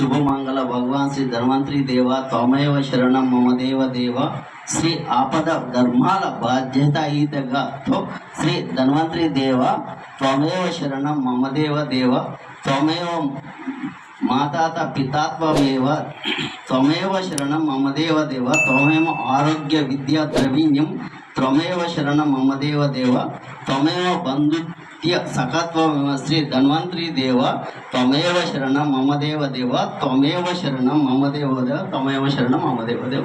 శుభమంగళ భగవాన్ శ్రీ ధన్వంతరి దేవ త్వమేవ శరణం మమ దేవ దేవ. శ్రీ ఆపద ధర్మాల బాధ్యతాయుతగా తో శ్రీ ధన్వంతరి దేవ త్వమేవ శరణం మమ దేవ దేవ. త్వమేవ మాతాత పితాత్వమేవ. త్వమేవ శరణం మమ దేవ దేవ. త్వమేవ ఆరోగ్య విద్యా ద్రవీణ్యం. త్వమేవ శరణం మమ దేవ దేవ. త్వమేవ నిత్య సకత్వ శ్రీ ధన్వంతరి దేవ త్వమేవ శరణం మమదేవ దేవ త్వమేవ శరణం మమదేవ దేవ త్వమేవ శరణం మమదేవ దేవ దేవ.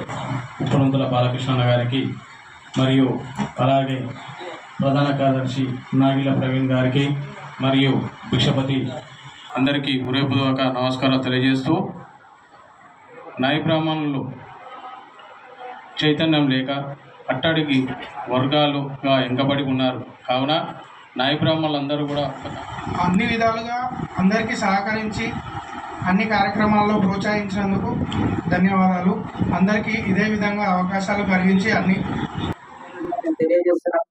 బాలకృష్ణ గారికి మరియు అలాగే ప్రధాన కార్యదర్శి నాగిల ప్రవీణ్ గారికి మరియు భిక్షపతి అందరికీ హృదయపూర్వక నమస్కారం తెలియజేస్తూ నాయ చైతన్యం లేక అట్టడికి వర్గాలుగా ఎంకబడి ఉన్నారు. కావున నాయ బ్రాహ్మణులందరూ కూడా అన్ని విధాలుగా అందరికీ సహకరించి అన్ని కార్యక్రమాల్లో ప్రోత్సహించినందుకు ధన్యవాదాలు. అందరికీ ఇదే విధంగా అవకాశాలు కలిగించి అన్ని తెలియజేస్తున్నాం.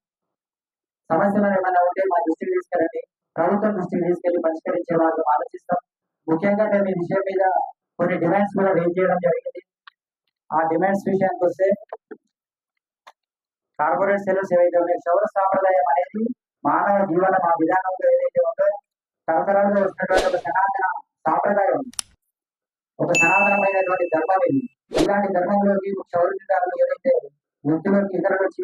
సమస్యలు ఏమైనా ఉంటే మా దృష్టికి తీసుకెళ్ళండి. ప్రభుత్వం దృష్టికి తీసుకెళ్ళి పరిష్కరించే వాళ్ళు ఆలోచిస్తాం. ముఖ్యంగా మేము ఈ విషయం మీద కొన్ని డిమాండ్స్ కూడా రేజ్ చేయడం జరిగింది. ఆ డిమాండ్స్ విషయానికి వస్తే కార్పొరేట్ సెలవుస్ ఏవైతే ఉన్నాయో సౌర సాంప్రదాయం అనేది మానవ జీవన మా విధానంలో ఏదైతే ఉందో తరతరాలుగా వస్తున్నటువంటి ఒక సనాతన సాంప్రదాయం ఒక సనాతనమైనటువంటి ధర్మం ఇది. ఇలాంటి ధర్మంలోకి చౌరదారులు ఏదైతే వృత్తిలోకి ఇతరులు వచ్చి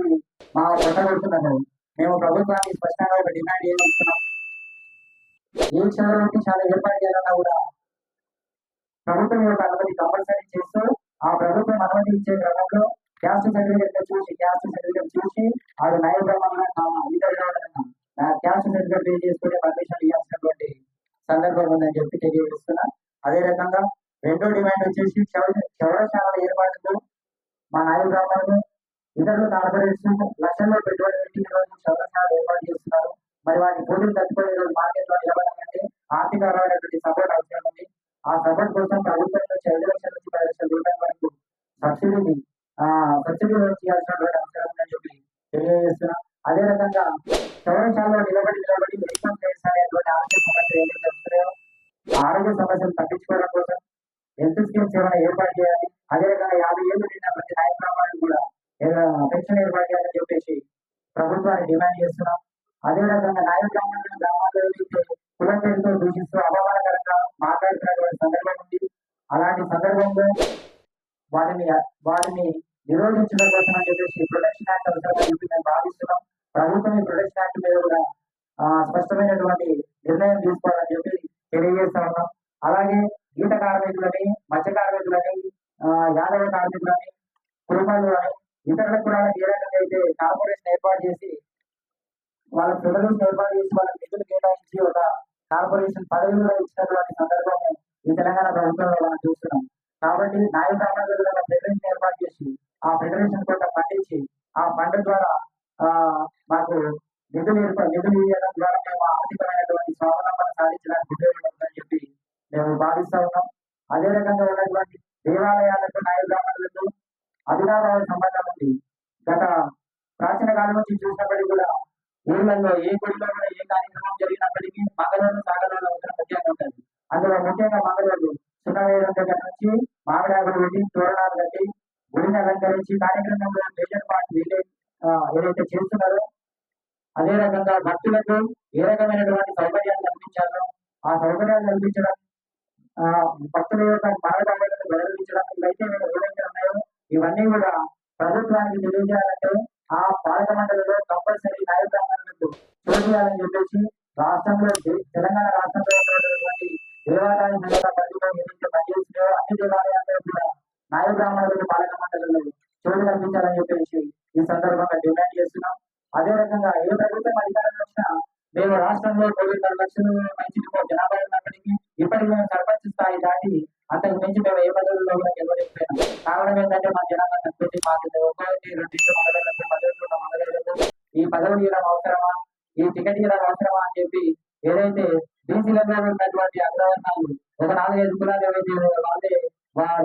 మా కొట్టగొడుతున్నారు మేము ప్రభుత్వానికి స్పష్టంగా ఒక డిమాండ్ చేస్తున్నాం ఏ క్షణంలోకి చాలా ఏర్పాటు చేయాలన్నా కూడా ప్రభుత్వం యొక్క అనుమతి కంపల్సరీ చేస్తూ ఆ ప్రభుత్వం అనుమతి ఇచ్చే క్రమంలో క్యాస్ట్ సర్టిఫికేట్ చూసి క్యాస్ట్ సర్టిఫికేట్ చూసి అది న్యాయ ప్రమాణంగా క్యాష్ సర్టిఫికేట్ పే చేసుకునే పర్మిషన్ ఇవ్వాల్సినటువంటి సందర్భం ఉందని చెప్పి తెలియజేస్తున్నా. అదే రకంగా రెండో డిమాండ్ వచ్చేసి చౌర- చౌరశాలల ఏర్పాటుతో మా నాయ బ్రాహ్మణులు ఇతరులు కార్పొరేట్స్ లక్షల్లో పెట్టుబడి పెట్టి ఈరోజు చౌరశాలలు ఏర్పాటు చేస్తున్నారు. మరి వాటి పోటీలు తట్టుకొని ఈరోజు మార్కెట్లో ఆర్థిక ఆర్థికపరమైనటువంటి సపోర్ట్ అవసరం ఉంది. ఆ సపోర్ట్ కోసం ప్రభుత్వం నుంచి ఐదు లక్షల నుంచి పది లక్షల రూపాయల వరకు సబ్సిడీని పేరుతో దూషిస్తూ అవమానకరంగా మాట్లాడుతున్నటువంటి సందర్భం ఉంది. అలాంటి సందర్భంలో వారిని వారిని నిరోధించడం కోసం అని చెప్పేసి ప్రొటెక్షన్ యాక్ట్ అవసరమని చెప్పి మేము భావిస్తున్నాం. ప్రభుత్వం ఈ ప్రొటెక్షన్ యాక్ట్ మీద కూడా స్పష్టమైనటువంటి నిర్ణయం తీసుకుంటుంది చెప్పి తెలియజేస్తా ఉన్నాం అలాగే గీత కార్మికులని మత్స్య కార్మికులని ఆ, యాదవ కార్మికులని కుటుంబాలు అని ఇతరుల కులాలకు ఏ రకంగా అయితే కార్పొరేషన్ ఏర్పాటు చేసి వాళ్ళ ఫెడరేషన్ ఏర్పాటు చేసి వాళ్ళకి నిధులు కేటాయించి ఒక కార్పొరేషన్ పదవి కూడా ఇచ్చినటువంటి సందర్భం ఈ తెలంగాణ ప్రభుత్వంలో మనం చూస్తున్నాం. కాబట్టి నాయ బ్రాహ్మణులు ఫెడరేషన్ ఏర్పాటు చేసి ఆ ఫెడరేషన్ కొంత పండించి ఆ ఫండ్ ద్వారా ఆ మాకు నిధులు ఏర్పాటు నిధులు ఇవ్వడం ద్వారా మేము ఆర్థికమైనటువంటి స్వావలంబన సాధించడానికి ఉపయోగపడుతుందని చెప్పి మేము భావిస్తా ఉన్నాం. అదే రకంగా ఉన్నటువంటి దేవాలయాలకు నాయ బ్రాహ్మణులకు సంబంధం ఉంది. గత ప్రాచీన కాలం నుంచి చూసినప్పటికీ కూడా ఊళ్ళల్లో ఏ గుడిలో అందులో ముఖ్యంగా మంగళవారు సున్నవేయడం దగ్గర నుంచి మామిడాకులు పెట్టి తోరణాలు కట్టి గుడిని అలంకరించి కార్యక్రమంలో మేజర్ పార్ట్ వీళ్ళే ఏదైతే చేస్తున్నారో అదే రకంగా భక్తులకు ఏ రకమైనటువంటి సౌకర్యాలు కల్పించాలో ఆ సౌకర్యాలు కల్పించడం ఆ భక్తుల యొక్క మరణాలను గౌరవించడం ఇవైతే ఏవైతే ఉన్నాయో ఇవన్నీ కూడా ప్రభుత్వానికి తెలియజేయాలంటే ఆ పాలక మండలిలో కంపల్సరీ నాయ బ్రాహ్మణులకు చేయాలని చెప్పేసి రాష్ట్రంలో తెలంగాణ రాష్ట్రంలో దేవాలయ సంఘాల పరిధిలో ఏదైతే అన్ని దేవాలయాల్లో కూడా నాయ బ్రాహ్మణులకు పాలక మండలిలో చోటు కల్పించాలని చెప్పేసి ఈ సందర్భంగా డిమాండ్ చేస్తున్నాం. అదే రకంగా ఏ ప్రభుత్వం అధికారంలో వచ్చినా మేము రాష్ట్రంలో కోటిన్నర లక్షలు మంచి బీసీలలో ఉన్నటువంటి అగ్రవర్ణాలు. ఒక నాలుగైదు కులాలు ఏవైతే వాళ్ళే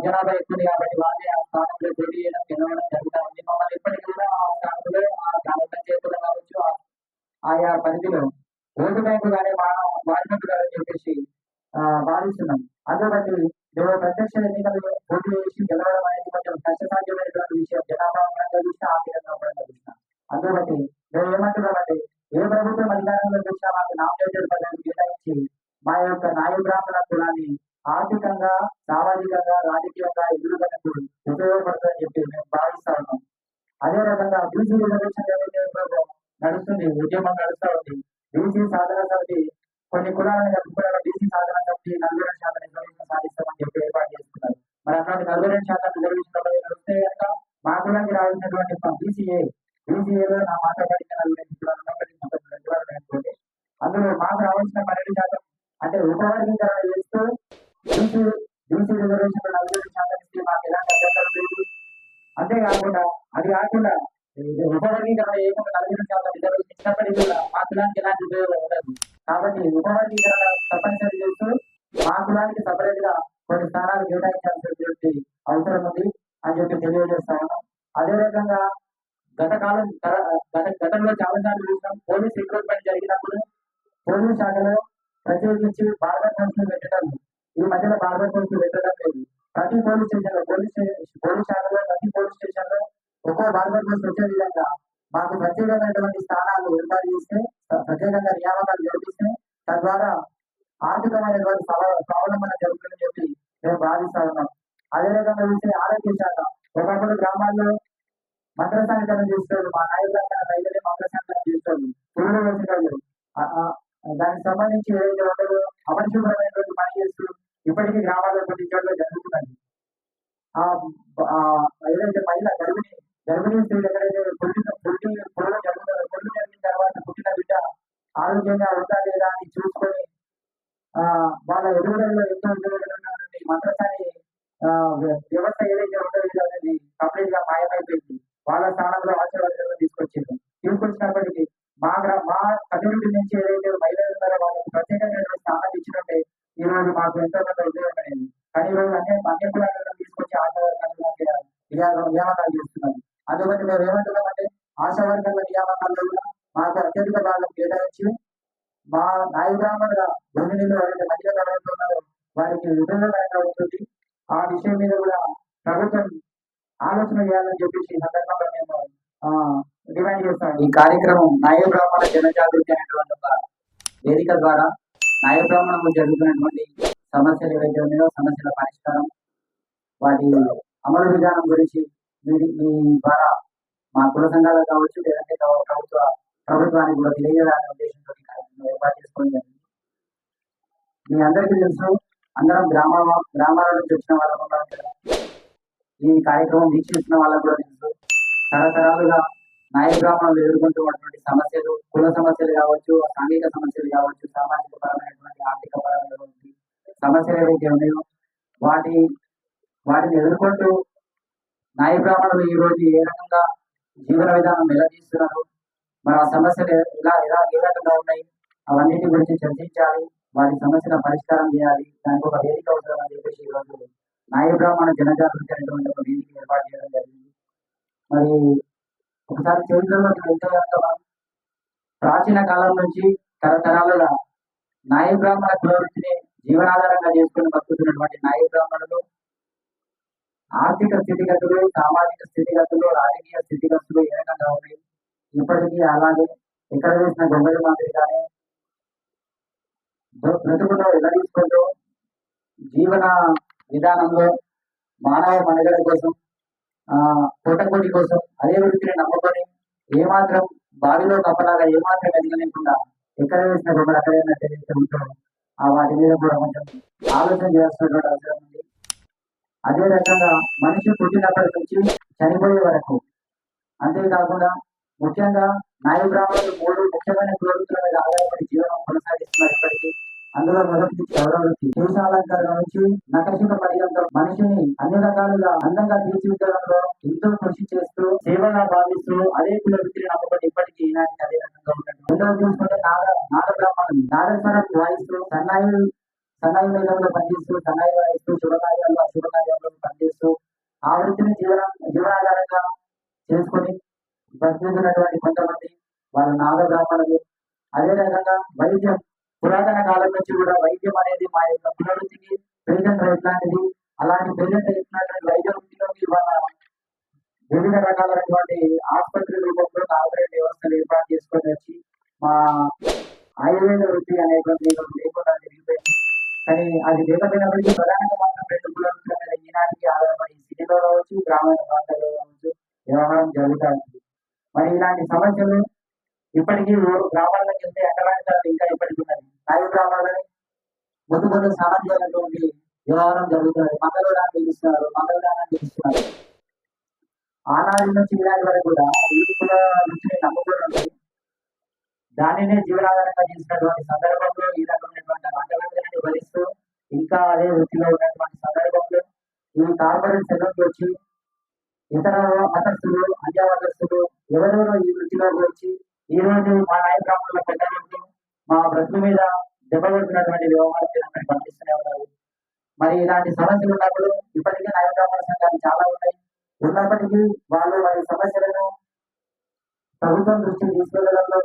జనాభా ఎక్కువ కాబట్టి వాళ్ళే ఆ స్థానంలో పోటీ చేయడం గెలవడం జరుగుతూ ఉంది మమ్మల్ని ఇప్పటికీ కూడా ఆ స్థానంలో ఆ గ్రామ పంచాయతీలో కావచ్చు. ఆయా పరిధిలో ఓటు బ్యాంకు కానీ వాడినట్టు అని చెప్పేసి ఆ, భావిస్తున్నాం. అందుబట్టి మేము ప్రత్యక్ష ఎన్నికలు పోటీ చేసి గెలవడం అనేది కొంచెం కష్టసాధ్యమైనటువంటి విషయం. జనాభా పరంగా చూసినా ఆర్థికంగా పరంగా చూసినా అందుబట్టి మేము ఏమంటున్నామంటే ఏ ప్రభుత్వం అధికారంలో చూసినా మాకు నామినేటెడ్ పదవి కేటాయించి మా యొక్క నాయ కులాన్ని ఆర్థికంగా సామాజికంగా రాజకీయంగా ఎదురుగనకు ఉపయోగపడుతుందని చెప్పి మేము భావిస్తా ఉన్నాం. అదే రకంగా బీసీ రిజర్వేషన్ ఏదైతే నడుస్తుంది ఉద్యమం నడుస్తూ ఉంది. బీసీ సాధన సమితి కొన్ని కులాలను కలుపుకున్న బీసీ సాధన సమితి నలభై రెండు శాతం రిజర్వేషన్ సాధిస్తామని చెప్పి ఏర్పాటు చేస్తున్నారు. మరి అట్లాంటి నలభై రెండు శాతం రిజర్వేషన్ నడిస్తే కనుక మా కులానికి రావాల్సినటువంటి బీసీఏ బీసీఏలో నా మాట అంటే చేస్తూ బీసీ బీసీ రిజర్వేషన్ నలభై మాకు ఎలాంటి అభ్యంతరం లేదు అంతేకాకుండా అది కాకుండా ఉపవర్గీకరణ చేయకుండా నలభై శాతం రిజర్వేషన్ ఇచ్చినప్పటికీ కూడా మా ఎలాంటి ఉపయోగం ఉండదు కాబట్టి ఉపవర్గీకరణ నుంచి బార్బర్ కోర్సులు పెట్టడం ఈ మధ్యలో బార్బర్ కోర్సులు పెట్టడం లేదు. ప్రతి పోలీస్ స్టేషన్లో పోలీస్ పోలీస్ శాఖలో ప్రతి పోలీస్ స్టేషన్లో ఒక్కో బార్బర్ కోర్సు వచ్చే విధంగా మాకు ప్రత్యేకమైనటువంటి స్థానాలు ఏర్పాటు చేస్తే ప్రత్యేకంగా నియామకాలు జరిపిస్తే తద్వారా ఆర్థికమైనటువంటి స్వావలంబన జరుగుతుందని చెప్పి మేము భావిస్తా ఉన్నాం. అదేవిధంగా చూస్తే ఆరోగ్య శాఖ ఒకప్పుడు గ్రామాల్లో మంత్రసానికరణ చేసేవాళ్ళు మా నాయకులంతా రైతులే మంత్రసానికరణ చేసేవాళ్ళు పురుగులు వేసేవాళ్ళు దానికి సంబంధించి ఏదైతే ఉండదో అపరిశుభ్రమైనటువంటి పని చేస్తూ ఇప్పటికీ గ్రామాల్లో కొన్ని చోట్ల జరుగుతున్నాయి. ఆ ఏదైతే మహిళ గర్భిణి గర్భిణీ స్త్రీలు స్థానం ఈ రోజు మాకు ఎంతో కొంత ఉపయోగపడేది. కానీ ఈ రోజు అన్ని అన్ని కులాలను తీసుకొచ్చి ఆశీర్వాదాలు నియామకాలు చేస్తున్నారు. అందుకని మేము ఏమంటున్నామంటే ఆశా వర్గాల నియామకాల్లో కూడా మాకు అత్యధిక భాగం కేటాయించి మా నాయ బ్రాహ్మణుల ఎవరైతే మహిళలు ఎవరైతే ఉన్నారో వారికి ఉపయోగకరంగా ఉంటుంది. ఆ విషయం మీద కూడా ప్రభుత్వం ఆలోచన చేయాలని చెప్పేసి ఈ సందర్భంగా మేము ఆ, డిమాండ్ చేస్తాం ఈ కార్యక్రమం నాయ బ్రాహ్మణ జనజాగృతి అనేటువంటి ఒక వేదిక ద్వారా నాయ బ్రాహ్మణంలో జరుగుతున్నటువంటి సమస్యలు ఏవైతే ఉన్నాయో సమస్యల పరిష్కారం వాటి అమలు విధానం గురించి మీ ద్వారా మా కుల సంఘాలకు కావచ్చు లేదంటే ప్రభుత్వ ప్రభుత్వానికి కూడా తెలియజేయాలనే ఉద్దేశంతో కార్యక్రమం ఏర్పాటు చేసుకోవడం జరిగింది. మీ అందరికీ తెలుసు అందరం గ్రామ గ్రామాల నుంచి వచ్చిన వాళ్ళకు ఈ కార్యక్రమం వీక్షిస్తున్న వాళ్ళకు కూడా తెలుసు. తరతరాలుగా నాయ బ్రాహ్మణులు ఎదుర్కొంటున్నటువంటి సమస్యలు కుల సమస్యలు కావచ్చు సాంఘిక సమస్యలు కావచ్చు సామాజిక పరమైనటువంటి ఆర్థిక పరమైనటువంటి సమస్యలు ఏవైతే ఉన్నాయో వాటి వాటిని ఎదుర్కొంటూ నాయ బ్రాహ్మణులు ఈ రోజు ఏ రకంగా జీవన విధానం నిలదీస్తున్నారు మరి ఆ సమస్యలు ఎలా ఎలా ఏ రకంగా ఉన్నాయి అవన్నిటి గురించి చర్చించాలి వాటి సమస్యల పరిష్కారం చేయాలి దానికి ఒక వేదిక అవసరం అని చెప్పేసి ఈరోజు రోజు బ్రాహ్మణ జనజాగృతి అనేటువంటి ఒక వేదిక ఏర్పాటు చేయడం జరిగింది. మరి ఒకసారి చరిత్రలోకి వెళ్తే ప్రాచీన కాలం నుంచి తరతరాలుగా నాయ బ్రాహ్మణ కులవృత్తిని జీవనాధారంగా చేసుకుని బతుకుతున్నటువంటి నాయ బ్రాహ్మణులు ఆర్థిక స్థితిగతులు సామాజిక స్థితిగతులు రాజకీయ స్థితిగతులు ఏ రకంగా ఉన్నాయి? ఇప్పటికీ అలాగే ఎక్కడ వేసిన గొంగళి మాదిరిగానే బ్రతుకులో ఎల్లదీసుకుంటూ జీవన విధానంలో మానవ మనుగడ కోసం ఆ పూటకోటి కోసం అదే వృత్తిని నమ్ముకొని ఏమాత్రం బావిలో కప్పలాగా ఏమాత్రం ఎదగలేకుండా ఎక్కడ వేసిన గొంగళి అక్కడే తెలియజేస్తూ ఆ వాటి మీద కూడా కొంచెం ఆలోచన చేయాల్సినటువంటి అవసరం ఉంది. అదే రకంగా మనిషి పుట్టినప్పటి నుంచి చనిపోయే వరకు అంతేకాకుండా ముఖ్యంగా నాయ బ్రాహ్మణులు మూడు ముఖ్యమైన కులవృత్తుల మీద ఆధారపడి జీవనం కొనసాగిస్తున్నారు ఇప్పటికీ. అందులో మొదటి క్షౌర వృత్తి నుంచి నకశిక పర్యంతం మనిషిని అన్ని రకాలుగా అందంగా తీర్చిదిద్దడంలో ఎంతో కృషి చేస్తూ సేవగా భావిస్తూ అదే కుల వృత్తిని నమ్మకం ఇప్పటికీ ఈనాటికి అదే రకంగా ఉంటుంది రెండవ చూసుకుంటే నాగ నాగ బ్రాహ్మణులు నాగస్వరం వాయిస్తూ సన్నాయి సన్నాయి మేళంలో పనిచేస్తూ సన్నాయి వాయిస్తూ శుభకార్యాల్లో అశుభకార్యాల్లో పనిచేస్తూ ఆ వృత్తిని జీవన జీవనాధారంగా చేసుకొని బతుకుతున్నటువంటి కొంతమంది వాళ్ళ నాగ బ్రాహ్మణులు. అదే రకంగా వైద్యం. పురాతన కాలం నుంచి కూడా వైద్యం అనేది మా యొక్క కులవృత్తికి పేటెంట్ రైట్ లాంటిది అలాంటి పేటెంట్ ఇచ్చినటువంటి వైద్య వృత్తిలోకి ఇవాళ వివిధ రకాలైనటువంటి ఆసుపత్రి రూపంలో కార్పొరేట్ వ్యవస్థలు ఏర్పాటు చేసుకొని వచ్చి మా ఆయుర్వేద వృత్తి అనేటువంటి లేకుండా జరిగిపోయింది కానీ అది లేకపోయినప్పటికీ ప్రధానంగా మాత్రం రెండు కులాల మీద ఈనాటికి ఆధారపడి సిటీలో కావచ్చు గ్రామీణ ప్రాంతాల్లో కావచ్చు వ్యవహారం జరుగుతూ ఉంది. మరి ఇలాంటి సమస్యలు ఇప్పటికీ ఊరు గ్రామాలకు వెళ్తే ఎక్కడానికి ఇంకా ఇప్పటికీ ఉన్నది. నాయు గ్రామాలని ముందు ముందు స్నానం చేయాలన్నటువంటి వ్యవహారం జరుగుతున్నది మంగళ మంగళవారాన్ని పిలుస్తున్నారు మంగళవారాన్ని పిలుస్తున్నారు ఆనాటి నుంచి ఈనాటి వరకు కూడా ఈ కుల వృత్తిని నమ్ముకొని దానినే జీవనాధారంగా చేసినటువంటి సందర్భంలో ఈ రకమైనటువంటి వంటలను భరిస్తూ ఇంకా అదే వృత్తిలో ఉన్నటువంటి సందర్భంలో ఈ కార్పొరేట్ సెలవుకి వచ్చి ఇతర మతస్థులు అన్యమతస్థులు ఎవరెవరో ఈ వృత్తిలోకి వచ్చి ఈ రోజు మా నాయకుల మా బ్రతుకు మీద దెబ్బకొడుతున్నటువంటి వ్యవహారాలు జనాన్ని పంపిస్తూనే ఉన్నారు మరి ఇలాంటి సమస్యలు ఉన్నప్పుడు ఇప్పటికే నాయకత్వ సంఘాలు చాలా ఉన్నాయి. ఉన్నప్పటికీ వాళ్ళు వారి సమస్యలను ప్రభుత్వం దృష్టికి తీసుకెళ్ళడంలో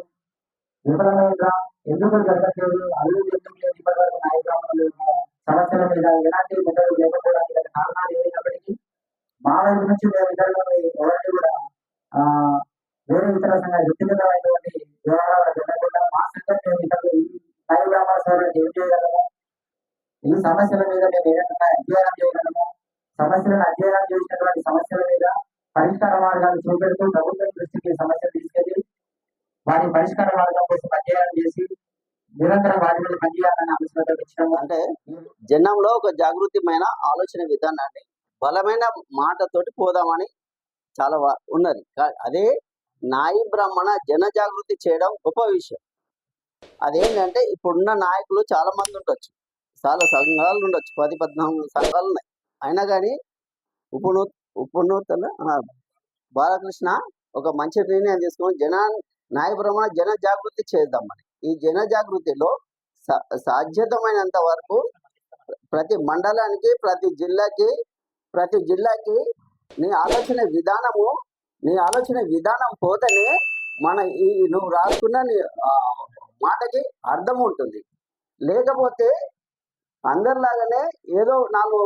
విఫలమైందా? ఎందుకు జరగట్లేదు? అభివృద్ధి ఎందుకు లేదు? ఇప్పటివరకు నాయకులు సమస్యల మీద ఎలాంటి మెదడు లేకపోవడానికి కారణాలు ఏమైనప్పటికీ మా వైపు నుంచి మేము ఇతరులను పరిష్కార మార్గం కోసం అధ్యయనం చేసి నిరంతరం వారి మీద పనిచేయాలని ఆలోచన అంటే జనంలో ఒక జాగృతిమైన ఆలోచన విధానాన్ని బలమైన మాటతోటి పోదామని చాలా ఉన్నది. అదే నాయి బ్రాహ్మణ జన జాగృతి చేయడం గొప్ప విషయం. అదేంటంటే ఇప్పుడున్న నాయకులు చాలా మంది ఉండొచ్చు. చాలా సంఘాలు ఉండొచ్చు. పది పద్నాలుగు సంఘాలు ఉన్నాయి. అయినా కానీ ఉపనూ ఉపనూతన బాలకృష్ణ ఒక మంచి నిర్ణయం తీసుకొని జనాన్ని న్యాయ బ్రాహ్మణ జన జాగృతి చేద్దామని ఈ జన జాగృతిలో సా- సాధ్యతమైనంత వరకు ప్రతి మండలానికి ప్రతి జిల్లాకి ప్రతి జిల్లాకి నీ ఆలోచన విధానము నీ ఆలోచన విధానం పోతేనే మన ఈ నువ్వు రాసుకున్న నీ మాటకి అర్థం ఉంటుంది. లేకపోతే అందరిలాగానే ఏదో నాలుగు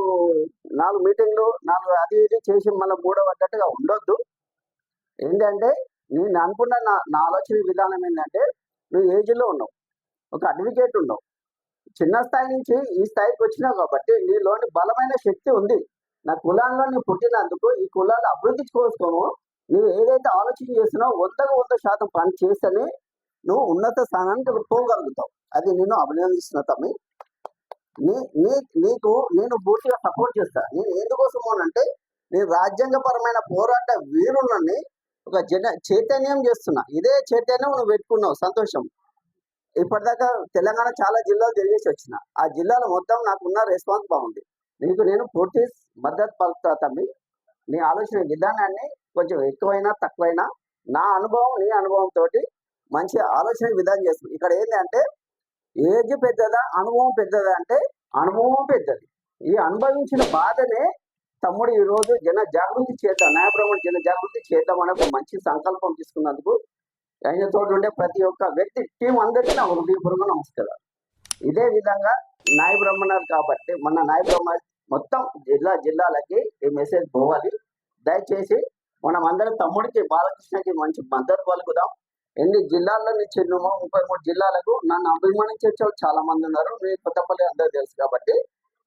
నాలుగు మీటింగ్లు నాలుగు అది ఇది చేసి మళ్ళీ మూడో పడ్డట్టుగా ఉండొద్దు. ఏంటంటే నేను అనుకున్న నా నా ఆలోచన విధానం ఏంటంటే నువ్వు ఏజ్లో ఉన్నావు? ఒక అడ్వకేట్ ఉన్నావు. చిన్న స్థాయి నుంచి ఈ స్థాయికి వచ్చినావు కాబట్టి నీలోని బలమైన శక్తి ఉంది. నా కులాల్లో నువ్వు పుట్టినందుకు ఈ కులాన్ని అభివృద్ధి చేసుకోము. నువ్వు ఏదైతే ఆలోచన చేస్తున్నావు వందకు వంద శాతం పని చేస్తేనే నువ్వు ఉన్నత స్థానానికి పోగలుగుతావు. అది నేను అభినందిస్తున్నా తమ్మి. నీ నీ నీకు నేను పూర్తిగా సపోర్ట్ చేస్తా. నేను ఎందుకోసం అంటే నేను రాజ్యాంగపరమైన పోరాట వీరులని ఒక జన చైతన్యం చేస్తున్నా. ఇదే చైతన్యం నువ్వు పెట్టుకున్నావు సంతోషం. ఇప్పటిదాకా తెలంగాణ చాలా జిల్లాలు తిరిగేసి వచ్చిన. ఆ జిల్లాలో మొత్తం నాకున్న రెస్పాన్స్ బాగుంది. నీకు నేను పూర్తి మద్దతు పలుకుతా తమ్మి. నీ ఆలోచన విధానాన్ని కొంచెం ఎక్కువైనా తక్కువైనా నా అనుభవం నీ అనుభవం తోటి మంచి ఆలోచన విధానం చేస్తుంది ఇక్కడ ఏంటి అంటే ఏజ్ పెద్దదా అనుభవం పెద్దదా అంటే అనుభవం పెద్దది. ఈ అనుభవించిన బాధనే తమ్ముడు ఈ రోజు జన జాగృతి చేద్దాం న్యాయప్రమణ జన జాగృతి చేద్దాం అనే ఒక మంచి సంకల్పం తీసుకున్నందుకు ఆయన తోటి ఉండే ప్రతి ఒక్క వ్యక్తి టీం అందరికీ నా హృదయపూర్వక నమస్కారం ఇదే విధంగా నాయ బ్రహ్మణాలు కాబట్టి మన నాయ బ్రహ్మ మొత్తం జిల్లా జిల్లాలకి ఈ మెసేజ్ పోవాలి. దయచేసి మనం అందరం తమ్ముడికి బాలకృష్ణకి మంచి మద్దతు పలుకుదాం. ఎన్ని జిల్లాల్లో నుంచి ఎన్నో ముప్పై మూడు జిల్లాలకు నన్ను అభిమానించే చాలా మంది ఉన్నారు. మీ కొత్తపల్లి అందరూ తెలుసు కాబట్టి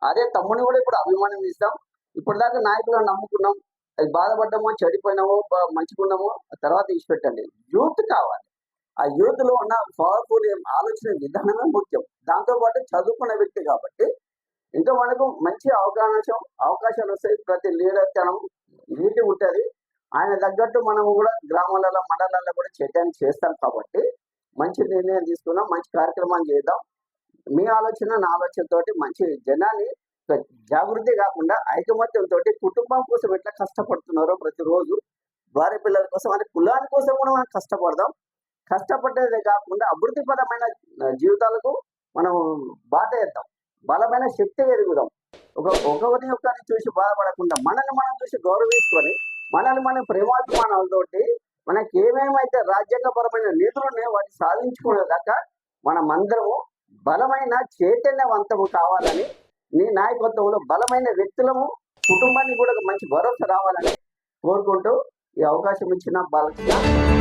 అదే తమ్ముడిని కూడా ఇప్పుడు అభిమానం ఇస్తాం. దాకా నాయకులను నమ్ముకున్నాం. అది బాధపడ్డామో చెడిపోయినామో బా- మంచిగున్నామో తర్వాత ఇచ్చిపెట్టండి యూత్ కావాలి. ఆ యూత్లో ఉన్న పవర్ఫుల్ ఆలోచన విధానమే ముఖ్యం. దాంతో పాటు చదువుకున్న వ్యక్తి కాబట్టి ఇంకా మనకు మంచి అవకాశం అవకాశాలు వస్తాయి. ప్రతి లీడర్ తనం నీటి ఉంటుంది. ఆయన తగ్గట్టు మనము కూడా గ్రామాలలో మండలాల్లో కూడా చైతన్యం చేస్తాం కాబట్టి మంచి నిర్ణయం తీసుకుందాం మంచి కార్యక్రమాలు చేద్దాం. మీ ఆలోచన నా ఆలోచనతోటి మంచి జనాన్ని జాగృతి కాకుండా ఐకమత్యంతో కుటుంబం కోసం ఎట్లా కష్టపడుతున్నారో ప్రతిరోజు భార్య పిల్లల కోసం అనే కులాని కోసం కూడా మనం కష్టపడదాం. కష్టపడ్డదే కాకుండా అభివృద్ధిపరమైన జీవితాలకు మనం బాట వేద్దాం. బలమైన శక్తి ఎదుగుదాం. ఒక ఒకరిని ఒకరిని చూసి బాధపడకుండా మనల్ని మనం చూసి గౌరవించుకొని మనల్ని మనం ప్రేమాభిమానాలతోటి మనకి ఏమేమైతే రాజ్యాంగపరమైన నిధులు ఉన్నాయో వాటిని సాధించుకునే దాకా మనమందరము బలమైన చైతన్యవంతము కావాలని నీ నాయకత్వంలో బలమైన వ్యక్తులము కుటుంబానికి కూడా ఒక మంచి భరోసా రావాలని కోరుకుంటూ ఈ అవకాశం ఇచ్చిన బాలకృష్ణ.